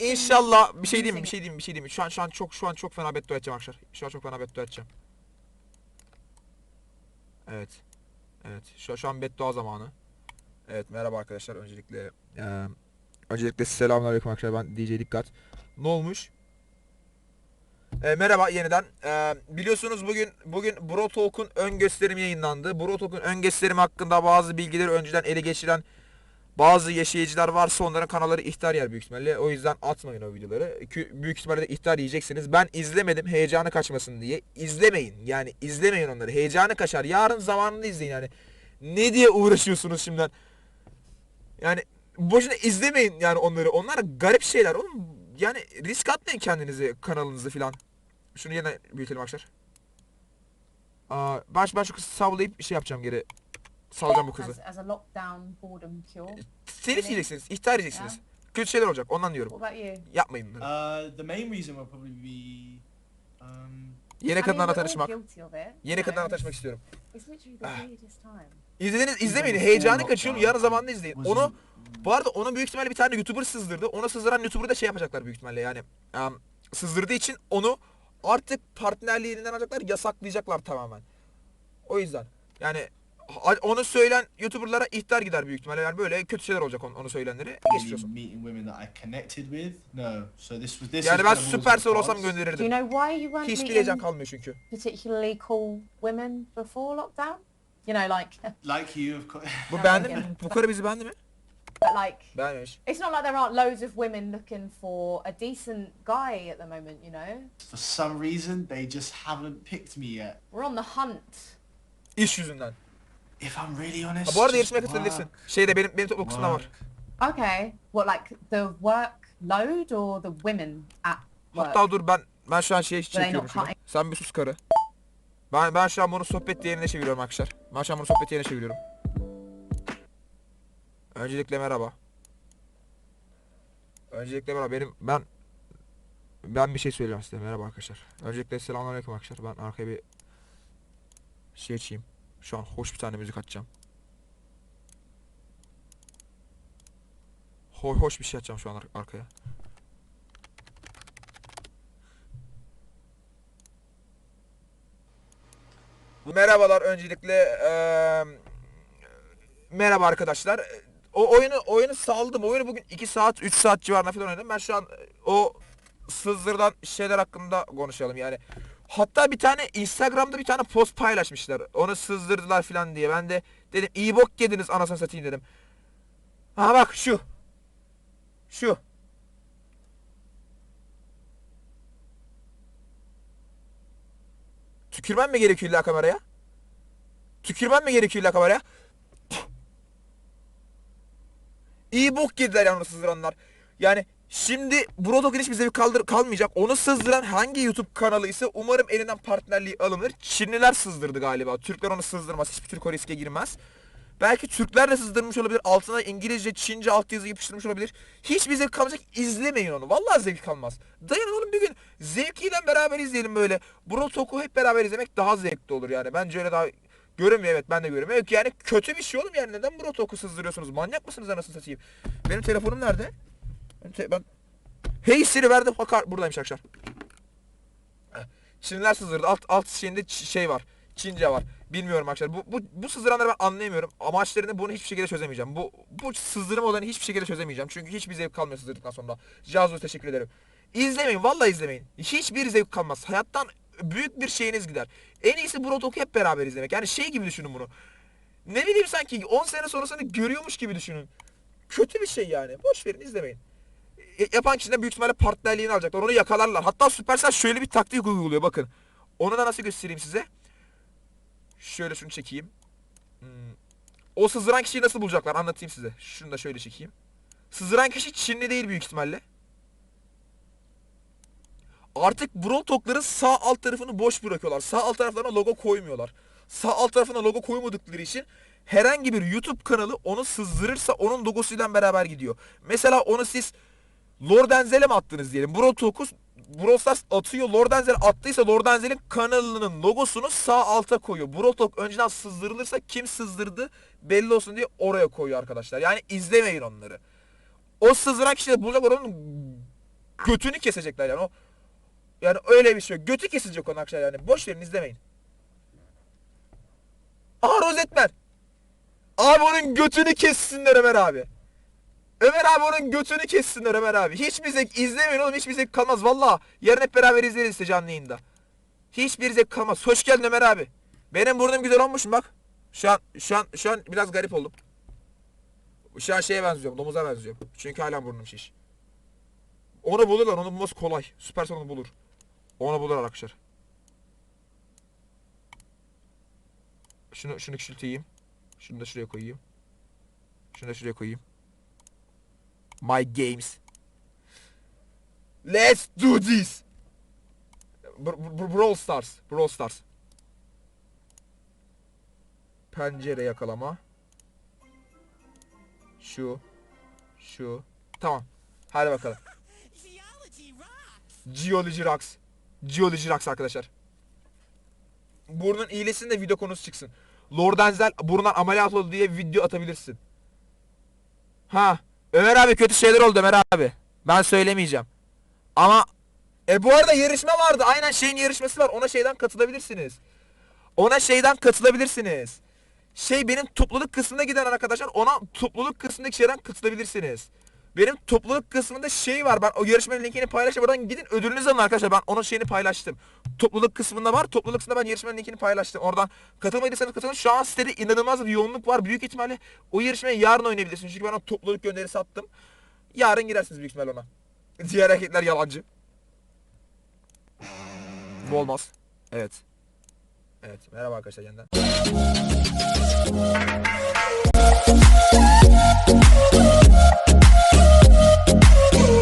İnşallah bir şey diyeyim mi? using Bir şey diyeyim? Bir şey diyeyim mi? Şu an şu an çok şu an çok fena beddua edeceğim arkadaşlar. Şu an çok fena beddua edeceğim. Evet. Evet. Şu, şu an beddua zamanı. Evet merhaba arkadaşlar. Öncelikle eee öncelikle selamünaleyküm arkadaşlar. Ben DJ Dikkat. Ne olmuş? E, merhaba yeniden. E, biliyorsunuz bugün bugün Bro Talk'un ön gösterimi yayınlandı. Bro Talk'un ön gösterimi hakkında bazı bilgileri önceden ele geçiren bazı yaşayıcılar varsa onların kanalları ihtar yer büyük ihtimalle. O yüzden atmayın o videoları. Büyük ihtimalle de ihtar yiyeceksiniz. Ben izlemedim heyecanı kaçmasın diye. İzlemeyin. Yani izlemeyin onları. Heyecanı kaçar. Yarın zamanında izleyin yani. Ne diye uğraşıyorsunuz şimdiden? Yani boşuna izlemeyin yani onları. Onlar garip şeyler oğlum. Yani risk atmayın kendinizi kanalınızı filan. Şunu yine büyütelim arkadaşlar. Aa, ben, ben şu kızı savlayıp şey yapacağım geri. Salacağım bu kızı. as, as a lockdown boredom cure. Telif yiyeceksiniz, ihtar yiyeceksiniz. Kötü şeyler olacak ondan diyorum. What about you? Yapmayın bunları. Uh, the main reason will probably be um, Yeni kadınlarla tanışmak. Yeni kadınlarla tanışmak istiyorum. It's literally the Ah. weirdest time. İzlediniz, izlemeyin. Heyecanı kaçıyorum. lockdown, Yarın zamanında izleyin. Onu bu arada onu büyük ihtimalle bir tane YouTuber sızdırdı. Ona sızdıran YouTuber'ı da şey yapacaklar büyük ihtimalle yani. em, sızdırdığı için onu artık partnerliğinden alacaklar, yasaklayacaklar tamamen. O yüzden yani onu söyleyen YouTuber'lara ihtar gider büyük ihtimalle. Yani böyle kötü şeyler olacak onu, onu söyleyenlere. Geçmiş really olsun. meeting women that I connected with. No, so this was this. Yani ben Supercell olsam you gönderirdim. know heyecan meeting kalmıyor çünkü. particularly cool women before lockdown? You know, like, Like you, of course. Bu beğendi mi? Bu karı bizi beğendi mi? but like, Beğenmemiş. it's not like there aren't loads of women looking for a decent guy at the moment, you know? For some reason, they just haven't picked me yet. We're on the hunt. İş yüzünden. If I'm really honest. Ha, bu arada just yarışmaya katılabilirsin. work, Şeyde benim benim topluluk kısmında var. work. Okay. What, like the workload or the women at work? Hatta dur ben ben şu an şey çekiyorum şunu. Sen bir sus karı. Ben ben şu an bunu sohbet yerine çeviriyorum arkadaşlar. Ben şu an bunu sohbet yerine çeviriyorum. Öncelikle merhaba. Öncelikle merhaba benim ben ben bir şey söyleyeceğim size. Merhaba arkadaşlar. Öncelikle selamünaleyküm arkadaşlar. Ben arkaya bir şey açayım. Şu an hoş bir tane müzik açacağım. Ho hoş bir şey açacağım şu an ar- arkaya. Merhabalar öncelikle eee, merhaba arkadaşlar. O oyunu oyunu saldım. Oyunu bugün 2 saat 3 saat civarında falan oynadım. Ben şu an o sızdırdan şeyler hakkında konuşalım yani. Hatta bir tane Instagram'da bir tane post paylaşmışlar. Onu sızdırdılar falan diye. Ben de dedim iyi bok yediniz anasını satayım dedim. Ha bak şu. Şu. Tükürmem mi gerekiyor illa kameraya? Tükürmem mi gerekiyor illa kameraya? İyi bok yediler onu sızdıranlar. Yani şimdi Brodok'un hiçbir zevk kaldır kalmayacak. Onu sızdıran hangi YouTube kanalı ise umarım elinden partnerliği alınır. Çinliler sızdırdı galiba. Türkler onu sızdırmaz. Hiçbir Türk o riske girmez. Belki Türkler de sızdırmış olabilir. Altına İngilizce, Çince altyazı yapıştırmış olabilir. Hiçbir zevk kalmayacak. İzlemeyin onu. Vallahi zevk kalmaz. Dayanın oğlum bir gün zevkiyle beraber izleyelim böyle. Bro Talk'u hep beraber izlemek daha zevkli olur yani. Bence öyle daha görünmüyor evet ben de. Evet yani kötü bir şey oğlum yani. Neden Bro Talk'u sızdırıyorsunuz? Manyak mısınız anasını satayım? Benim telefonum nerede? Ben. Hey Siri verdim. Bakar buradaymış arkadaşlar. Heh. Çinliler sızdırdı. Alt, alt şeyinde şey var. Çince var. Bilmiyorum arkadaşlar. Bu, bu, bu sızdıranları ben anlayamıyorum. Amaçlarını bunu hiçbir şekilde çözemeyeceğim. Bu, bu sızdırma olayını hiçbir şekilde çözemeyeceğim. Çünkü hiçbir zevk kalmıyor sızdırdıktan sonra. Cazu teşekkür ederim. İzlemeyin. Vallahi izlemeyin. Hiçbir zevk kalmaz. Hayattan büyük bir şeyiniz gider. En iyisi Brodok'u hep beraber izlemek. Yani şey gibi düşünün bunu. Ne bileyim sanki 10 sene sonrasını görüyormuş gibi düşünün. Kötü bir şey yani. Boş verin izlemeyin. E, yapan kişiden büyük ihtimalle partnerliğini alacaklar. Onu yakalarlar. Hatta Supercell şöyle bir taktik uyguluyor bakın. Onu da nasıl göstereyim size? Şöyle şunu çekeyim. Hmm. O sızdıran kişiyi nasıl bulacaklar anlatayım size. Şunu da şöyle çekeyim. Sızdıran kişi Çinli değil büyük ihtimalle. Artık Brawl Talk'ların sağ alt tarafını boş bırakıyorlar. Sağ alt taraflarına logo koymuyorlar. Sağ alt tarafına logo koymadıkları için herhangi bir YouTube kanalı onu sızdırırsa onun logosuyla beraber gidiyor. Mesela onu siz Lord Enzel'e mi attınız diyelim. Brawl Talk'u Brawl Stars atıyor. Lord Enzel attıysa Lord Enzel'in kanalının logosunu sağ alta koyuyor. Brawl Talk önceden sızdırılırsa kim sızdırdı belli olsun diye oraya koyuyor arkadaşlar. Yani izlemeyin onları. O sızdıran kişi de bulacak onun götünü kesecekler yani. O yani öyle bir şey. Götü kesilecek onun arkadaşlar yani. Boş verin izlemeyin. Aha rozetmen. Abi onun götünü kessinler Ömer abi. Ömer abi onun götünü kessinler Ömer abi. Hiçbir zevk izlemeyin oğlum hiçbir zevk kalmaz valla. Yarın hep beraber izleriz işte canlı yayında. Hiçbir zevk kalmaz. Hoş geldin Ömer abi. Benim burnum güzel olmuş mu bak. Şu an şu an şu an biraz garip oldum. Şu an şeye benziyorum. Domuza benziyorum. Çünkü hala burnum şiş. Onu bulurlar. Onu bulması kolay. Süperson onu bulur. Onu bulur arkadaşlar. Şunu şunu küçülteyim. Şunu da şuraya koyayım. Şunu da şuraya koyayım. My games. Let's do this. Br- br- Brawl Stars. Brawl Stars. Pencere yakalama. Şu. Şu. Tamam. Hadi bakalım. Geology Rocks. Geology Rocks arkadaşlar. Burnun iyilesinde video konusu çıksın. Lord Enzel burnundan ameliyat oldu diye video atabilirsin. Ha. Ömer abi kötü şeyler oldu Ömer abi. Ben söylemeyeceğim. Ama e bu arada yarışma vardı. Aynen şeyin yarışması var. Ona şeyden katılabilirsiniz. Ona şeyden katılabilirsiniz. Şey benim topluluk kısmına giden arkadaşlar ona topluluk kısmındaki şeyden katılabilirsiniz. Benim topluluk kısmında şey var. Ben o yarışmanın linkini paylaştım. Oradan gidin ödülünüzü alın arkadaşlar. Ben onun şeyini paylaştım. Topluluk kısmında var. Topluluk kısmında ben yarışmanın linkini paylaştım. Oradan katılmadıysanız katılın. Şu an sitede inanılmaz bir yoğunluk var. Büyük ihtimalle o yarışmayı yarın oynayabilirsiniz. Çünkü ben o topluluk gönderisi attım. Yarın girersiniz büyük ihtimalle ona. Diğer hareketler yalancı. Bu olmaz. Evet. Evet. Merhaba arkadaşlar yeniden. Ooh.